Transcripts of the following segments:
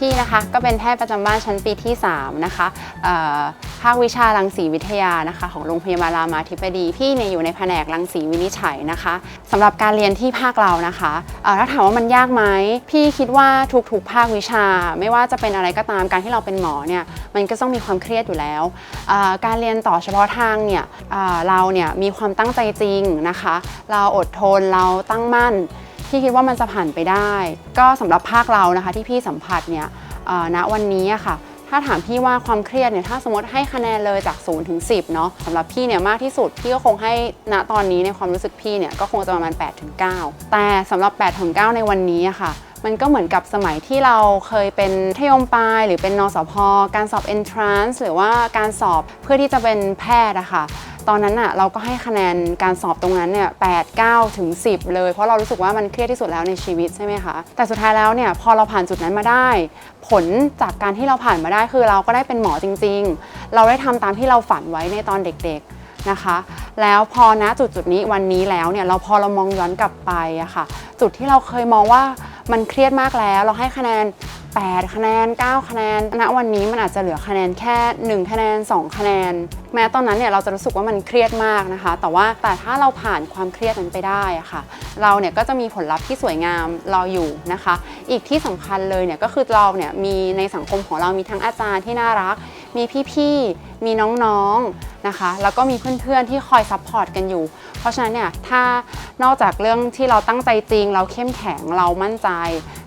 พี่นะคะก็เป็นแพทย์ประจำบ้านชั้นปีที่ 3 นะคะภาควิชารังสีวิทยานะคะ ของโรงพยาบาลรามาธิบดี พี่เนี่ยอยู่ในแผนกรังสีวินิจฉัยนะคะสำหรับการเรียนที่ภาคเรานะคะถ้าถามว่ามันยากไหมพี่คิดว่าทุกๆภาควิชา ไม่ว่าจะเป็นอะไรก็ตามการที่เราเป็นหมอเนี่ยมันก็ต้องมีความเครียดอยู่แล้ว การเรียนต่อเฉพาะทางเนี่ยเราเนี่ยมีความตั้งใจจริงนะคะ เราอดทนเราตั้งมั่น พี่คิดว่ามันจะผ่านไปได้ ก็สำหรับภาคเรานะคะที่พี่สัมผัสเนี่ยณวันนี้ค่ะ ถ้าถามพี่ว่าความเครียดเนี่ยถ้าสมมติให้คะแนนเลยจาก0ถึง10เนาะสำหรับพี่เนี่ยมากที่สุด พี่ก็คงให้ณตอนนี้ในความรู้สึกพี่เนี่ยก็คงจะประมาณ8ถึง9แต่สำหรับ8ถึง9ในวันนี้ค่ะ มันก็เหมือนกับสมัยที่เราเคยเป็นทยมปลาย หรือเป็นนสพ การสอบ entrance หรือว่าการสอบเพื่อที่จะเป็นแพทย์อะค่ะตอนนั้นอะเราก็ให้คะแนนการสอบตรงนั้นเนี่ย8 9ถึง10เลย เพราะเรารู้สึกว่ามันเครียดที่สุดแล้วในชีวิตใช่ไหมคะ แต่สุดท้ายแล้วเนี่ยพอเราผ่านจุดนั้นมาได้ ผลจากการที่เราผ่านมาได้คือเราก็ได้เป็นหมอจริง ๆ เราได้ทำตามที่เราฝันไว้ในตอนเด็กๆนะคะ แล้วพอณจุดจุดนี้วันนี้แล้วเนี่ยเราพอเรามองย้อนกลับไปอะค่ะ จุดที่เราเคยมองว่า มันเครียดมากแล้ว เราให้คะแนน 8 คะแนน 9 คะแนน ณ วันนี้มันอาจจะเหลือคะแนนแค่ 1 คะแนน 2 คะแนน แม้ตอนนั้นเนี่ยเราจะรู้สึกว่ามันเครียดมากนะคะ แต่ว่าแต่ถ้าเราผ่านความเครียดนั้นไปได้อะค่ะ เราเนี่ยก็จะมีผลลัพธ์ที่สวยงามรออยู่นะคะ อีกที่สำคัญเลยเนี่ยก็คือเราเนี่ยมีในสังคมของเรามีทั้งอาจารย์ที่น่ารัก มีพี่ๆ มีน้องๆนะคะ แล้วก็มีเพื่อนๆที่คอยซัพพอร์ตกันอยู่ เพราะฉะนั้นเนี่ยถ้า นอกจากเรื่องที่เราตั้งใจจริง เราเข้มแข็งเรามั่นใจ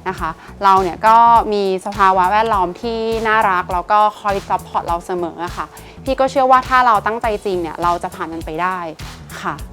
นะคะ เราเนี่ยก็มีสภาวะแวดล้อมที่น่ารักแล้วก็คอยซัพพอร์ตเราเสมอะค่ะ พี่ก็เชื่อว่าถ้าเราตั้งใจจริงเนี่ยเราจะผ่านมันไปได้ค่ะ